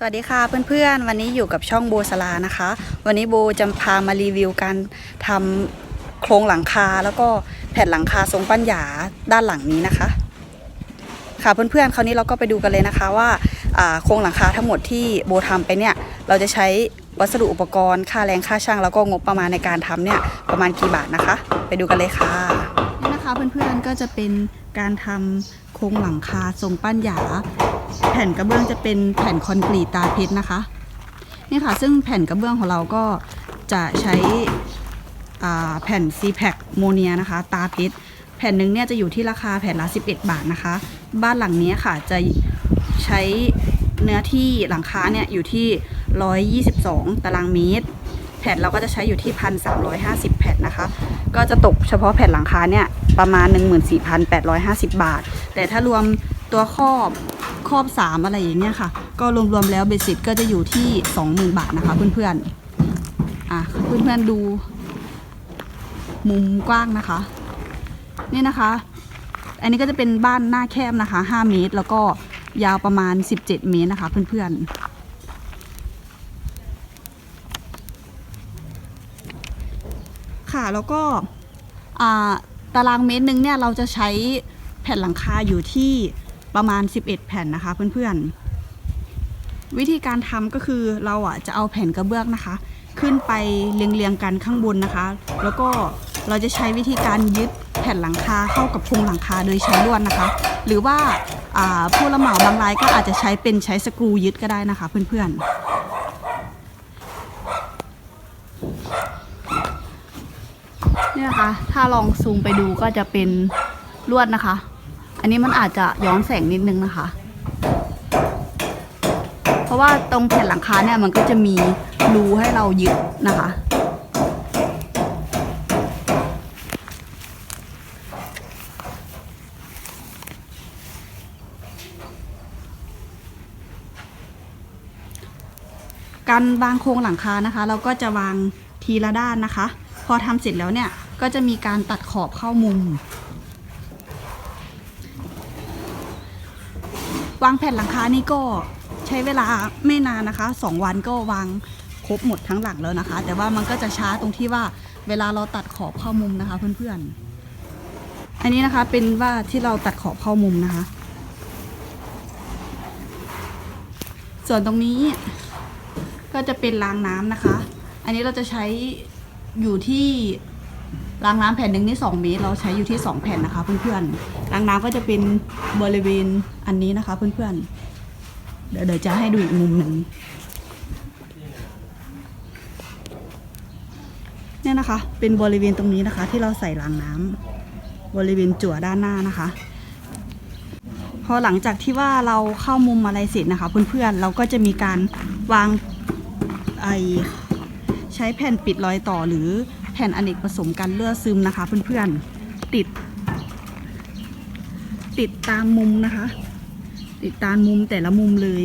สวัสดีค่ะเพื่อนๆ วันนี้อยู่กับช่องโบสลานะคะ วันนี้โบจะพามารีวิวการทำโครงหลังคาแล้วก็แผ่นหลังคาทรงปั้นหยาด้านหลังนี้นะคะ ค่ะเพื่อนๆ คราวนี้เราก็ไปดูกันเลยนะคะว่าอ่าโครงหลังคาทั้งหมดที่โบทำไปเนี่ยเราจะใช้วัสดุอุปกรณ์ค่าแรงค่าช่างแล้วก็งบประมาณในการทำเนี่ยประมาณกี่บาทนะคะ ไปดูกันเลยค่ะนี่นะคะเพื่อนๆก็จะเป็นการทำโครงหลังคาทรงปั้นหยา แผ่นกระเบื้องจะเป็นแผ่นคอนกรีตตาเพชรนะคะนี่ค่ะซึ่งแผ่นกระเบื้องของเราก็จะใช้แผ่น c p a c โมเนียนะคะ ตาเพชรแผ่นหนึ่งเนี่ยจะอยู่ที่ราคาแผ่นละ 11 บาทนะคะ บ้านหลังนี้ค่ะจะใช้เนื้อที่หลังคาเนี่ยอยู่ที่ 122 ตารางเมตร แผ่นเราก็จะใช้อยู่ที่ 1,350 แผ่นนะคะ ก็จะตกเฉพาะแผ่นหลังคาเนี่ยประมาณ 14,850 บาท แต่ถ้ารวมตัวครอบ ครอบ 3 อะไรอย่างเงี้ยค่ะ ก็รวมๆแล้วเบสิกก็จะอยู่ที่ 20,000 บาทนะคะเพื่อนๆอะเพื่อนๆดูมุมกว้างนะคะ นี่นะคะ อันนี้ก็จะเป็นบ้านหน้าแคบนะคะ 5 เมตร แล้วก็ยาวประมาณ 17 เมตรนะคะ เพื่อนๆค่ะแล้วก็อ่าตารางเมตรหนึ่งเนี่ยเราจะใช้แผ่นหลังคาอยู่ที่ ประมาณ 11 แผ่นนะคะเพื่อนๆ วิธีการทำก็คือเราอะจะเอาแผ่นกระเบื้องนะคะ ขึ้นไปเรียงๆกันข้างบนนะคะ แล้วก็เราจะใช้วิธีการยึดแผ่นหลังคาเข้ากับโครงหลังคาโดยใช้ลวดนะคะ หรือว่าผู้รับเหมาบางรายก็อาจจะใช้เป็นใช้สกรูยึดก็ได้นะคะ เพื่อนๆนี่นะคะ ถ้าลองซูมไปดูก็จะเป็นลวดนะคะ อันนี้มันอาจจะย้อนแสงนิดนึงนะคะ เพราะว่าตรงแผ่นหลังคาเนี่ยมันก็จะมีรูให้เรายึดนะคะ การวางโครงหลังคานะคะ เราก็จะวางทีละด้านนะคะ พอทำเสร็จแล้วเนี่ยก็จะมีการตัดขอบเข้ามุม วางแผ่นหลังคานี่ก็ใช้เวลาไม่นานนะคะสองวันก็วางครบหมดทั้งหลังแล้วนะคะ แต่ว่ามันก็จะช้าตรงที่ว่าเวลาเราตัดขอบเข้ามุมนะคะ เพื่อนๆ อันนี้นะคะเป็นว่าที่เราตัดขอบเข้ามุมนะคะ ส่วนตรงนี้ก็จะเป็นรางน้ำนะคะ อันนี้เราจะใช้อยู่ที่ รางน้ำแผ่นหนึ่งนี่2เมตร เราใช้อยู่ที่ 2 แผ่นนะคะเพื่อนๆรางน้ำก็จะเป็นบริเวณอันนี้นะคะเพื่อนๆ เดี๋ยวเดี๋ยวจะให้ดูอีกมุมหนึ่งเนี่ยนะคะ เป็นบริเวณตรงนี้นะคะ ที่เราใส่รางน้ำบริเวณจั่วด้านหน้านะคะ พอหลังจากที่ว่าเราเข้ามุมอะไรเสร็จนะคะ เพื่อนๆ เราก็จะมีการวางไอใช้แผ่นปิดรอยต่อหรือ ผ่นอเนกประสงค์กันเลือดซึมนะคะ เพื่อนๆติด ติดตามมุมนะคะ ติดตามมุมแต่ละมุมเลย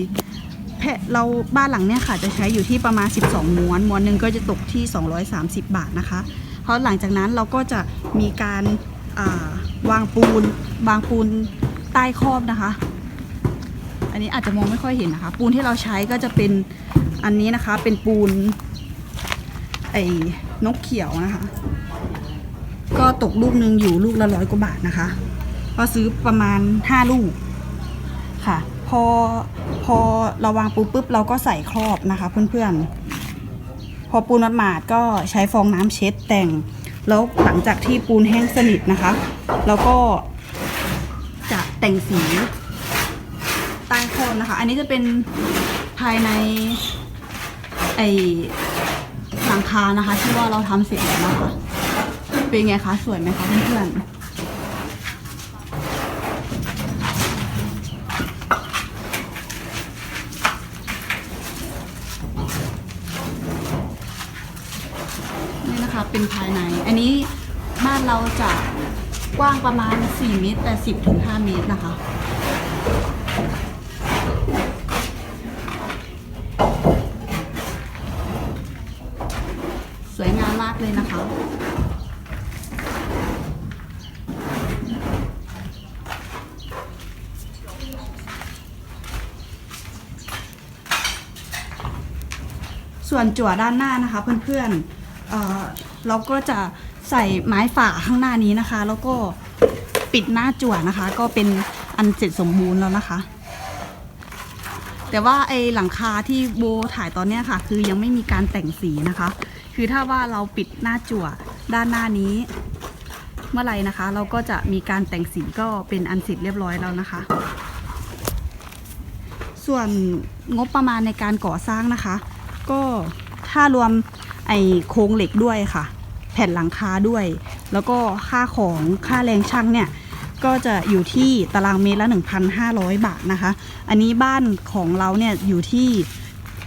แผ่เราบ้านหลังเนี้ยค่ะจะใช้อยู่ที่ประมาณ 12 ม้วน ม้วนหนึ่งก็จะตกที่ 230 บาทนะคะ เพราะหลังจากนั้นเราก็จะมีการาวางปูนวางปูนใต้ครอบนะคะ อันนี้อาจจะมองไม่ค่อยเห็นนะคะ ปูนที่เราใช้ก็จะเป็นอันนี้นะคะเป็นปูน ไอ้นกเขียวนะคะ ก็ตกลูกหนึ่งอยู่ลูกละร้อยกว่าบาทนะคะ ก็ซื้อประมาณห้าลูกค่ะ พอพอเราวางปูปุ๊บเราก็ใส่ครอบนะคะ เพื่อนๆ พอปูนหมาดก็ใช้ฟองน้ำเช็ดแต่ง แล้วหลังจากที่ปูนแห้งสนิทนะคะ แล้วก็จะแต่งสีใต้โคนนะคะ อันนี้จะเป็นภายในไอ ลังคานะคะ ที่ว่าเราทำเสร็จแล้วนะคะเป็นไงคะสวยไหมคะเพื่อนๆนี่นะคะเป็นภายใน อันนี้บ้านเราจะกว้างประมาณ 4 เมตรแต่10ถึง 5 เมตรนะคะ สวยงามมาก เลยนะคะส่วนจั่วด้านหน้านะคะเพื่อนๆเเราก็จะใส่ไม้ฝาข้างหน้านี้นะคะ แล้วก็ปิดหน้าจั่วนะคะ ก็เป็นอันเสร็จสมบูรณ์แล้วนะคะ แต่ว่าไอหลังคาที่โบถ่ายตอนนี้ค่ะ คือยังไม่มีการแต่งสีนะคะ คือถ้าว่าเราปิดหน้าจั่วด้านหน้านี้ เมื่อไรนะคะ เราก็จะมีการแต่งสีก็เป็นอันเสร็จเรียบร้อยแล้วนะคะ ส่วนงบประมาณในการก่อสร้างนะคะ ก็ถ้ารวมไอโครงเหล็กด้วยค่ะ แผ่นหลังคาด้วย แล้วก็ค่าของค่าแรงช่างเนี่ยก็จะอยู่ที่ตารางเมตรละ 1,500 บาทนะคะ อันนี้บ้านของเราเนี่ยอยู่ที่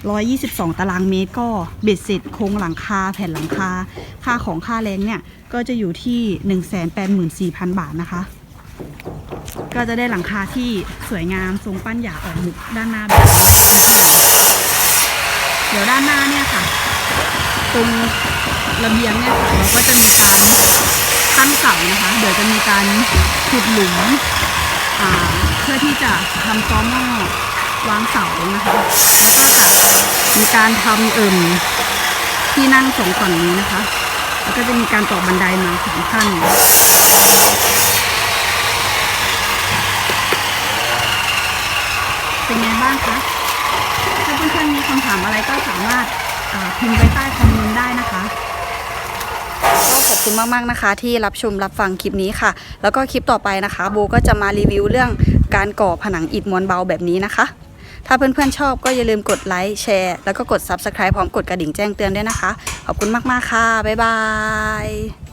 122 ตารางเมตร ก็เบ็ดเสร็จโครงหลังคาแผ่นหลังคา ค่าของค่าแรงเนี่ย ก็จะอยู่ที่ 184,000 บาทนะคะ ก็จะได้หลังคาที่สวยงามทรงปั้นหยาออกมุกด้านหน้าแบบนี้เดี๋ยวด้านหน้าเนี่ยค่ะ ตรงระเบียงเนี่ยค่ะเราก็จะมีการตั้งเสานะคะ เดี๋ยวจะมีการขุดหลุมเพื่อที่จะทำซ้อมหม้อวางเสานะคะแล้วก็ มีการทำเอิ่มที่นั่งสองฝั่งนี้นะคะ แล้วก็จะมีการต่อบันไดมาสองขั้นเป็นไงบ้างคะ ถ้าเพื่อนๆมีคำถามอะไรก็สามารถพิมพ์ไว้ใต้คอมเมนต์ได้นะคะก็ขอบคุณมากๆนะคะ ที่รับชมรับฟังคลิปนี้ค่ะ แล้วก็คลิปต่อไปนะคะโบก็จะมารีวิวเรื่องการก่อผนังอิฐมวนเบาแบบนี้นะคะ ถ้าเพื่อนๆชอบก็อย่าลืมกดไลค์แชร์แล้วก็กด Subscribe พร้อมกดกระดิ่งแจ้งเตือนด้วยนะคะ ขอบคุณมากๆค่ะ บ๊ายบาย